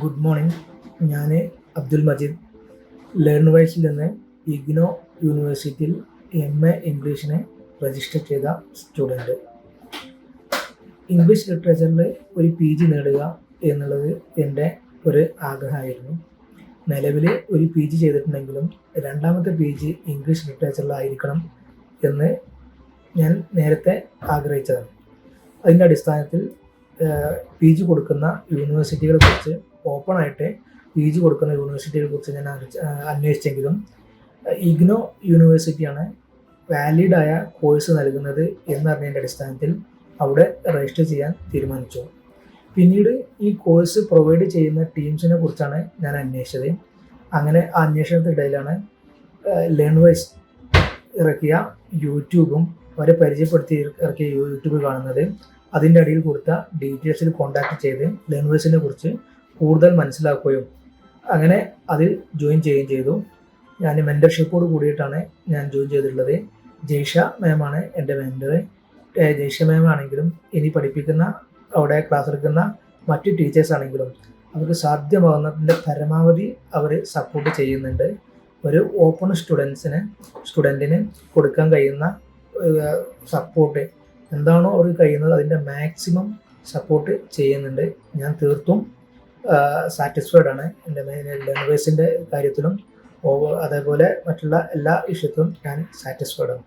Good morning ഞാൻ Abdul Majeed. Learn വൈസിൽ നിന്ന് ഇഗ്നോ യൂണിവേഴ്സിറ്റിയിൽ എം എ ഇംഗ്ലീഷിന് രജിസ്റ്റർ ചെയ്ത സ്റ്റുഡന്റ് ഇംഗ്ലീഷ് ലിറ്ററേച്ചറിൽ ഒരു പി ജി നേടുക എന്നുള്ളത് എന്റെ ഒരു ആഗ്രഹമായിരുന്നു. നിലവിൽ ഒരു പി ജി ചെയ്തിട്ടുണ്ടെങ്കിലും രണ്ടാമത്തെ പി ജി ഇംഗ്ലീഷ് ലിറ്ററേച്ചറിലായിരിക്കണം എന്ന് ഞാൻ നേരത്തെ ആഗ്രഹിച്ചതാണ്. അതിന്റെ അടിസ്ഥാനത്തിൽ പി ജി കൊടുക്കുന്ന യൂണിവേഴ്സിറ്റികളെ കുറിച്ച് ഓപ്പണായിട്ട് പി ജി കൊടുക്കുന്ന യൂണിവേഴ്സിറ്റികളെ കുറിച്ച് ഞാൻ അന്വേഷിച്ചെങ്കിലും ഇഗ്നോ യൂണിവേഴ്സിറ്റിയാണ് വാലിഡായ കോഴ്സ് നൽകുന്നത് എന്നറിഞ്ഞതിന്റെ അടിസ്ഥാനത്തിൽ അവിടെ രജിസ്റ്റർ ചെയ്യാൻ തീരുമാനിച്ചു. പിന്നീട് ഈ കോഴ്സ് പ്രൊവൈഡ് ചെയ്യുന്ന ടീംസിനെ കുറിച്ചാണ് ഞാൻ അന്വേഷിച്ചത്. അങ്ങനെ ആ അന്വേഷണത്തിനിടയിലാണ് ലേൺവൈസ് ഇറക്കിയ യൂട്യൂബും അവരെ പരിചയപ്പെടുത്തി ഇറക്കിയ യൂട്യൂബ് കാണുന്നത്. അതിന്റെ അടിയിൽ കൊടുത്ത ഡീറ്റെയിൽസിൽ കോൺടാക്ട് ചെയ്ത് ലേണേഴ്സിനെ കുറിച്ച് കൂടുതൽ മനസ്സിലാക്കുകയും അങ്ങനെ അതിൽ ജോയിൻ ചെയ്യുകയും ചെയ്തു. ഞാൻ മെന്റർഷിപ്പോട് കൂടിയിട്ടാണ് ഞാൻ ജോയിൻ ചെയ്തിട്ടുള്ളത്. ജയ്ഷ മാമാണ് എന്റെ മെന്റർ ജയ്ഷ മാം ഇനി പഠിപ്പിക്കുന്ന അവിടെ ക്ലാസ് എടുക്കുന്ന മറ്റ് ടീച്ചേഴ്സ് ആണെങ്കിലും അവർക്ക് സാധ്യമാകുന്നതിന്റെ പരമാവധി അവർ സപ്പോർട്ട് ചെയ്യുന്നുണ്ട്. ഒരു ഓപ്പൺ സ്റ്റുഡൻസിന് സ്റ്റുഡന്റിന് കൊടുക്കാൻ കഴിയുന്ന സപ്പോർട്ട് എന്താണോ അവർക്ക് കഴിയുന്നത് അതിന്റെ മാക്സിമം സപ്പോർട്ട് ചെയ്യുന്നുണ്ട്. ഞാൻ തീർത്തും സാറ്റിസ്ഫൈഡ് ആണ് എന്റെ ലേണേഴ്സിന്റെ കാര്യത്തിലും. അതേപോലെ മറ്റുള്ള എല്ലാ വിഷയത്തിലും ഞാൻ സാറ്റിസ്ഫൈഡ് ആണ്.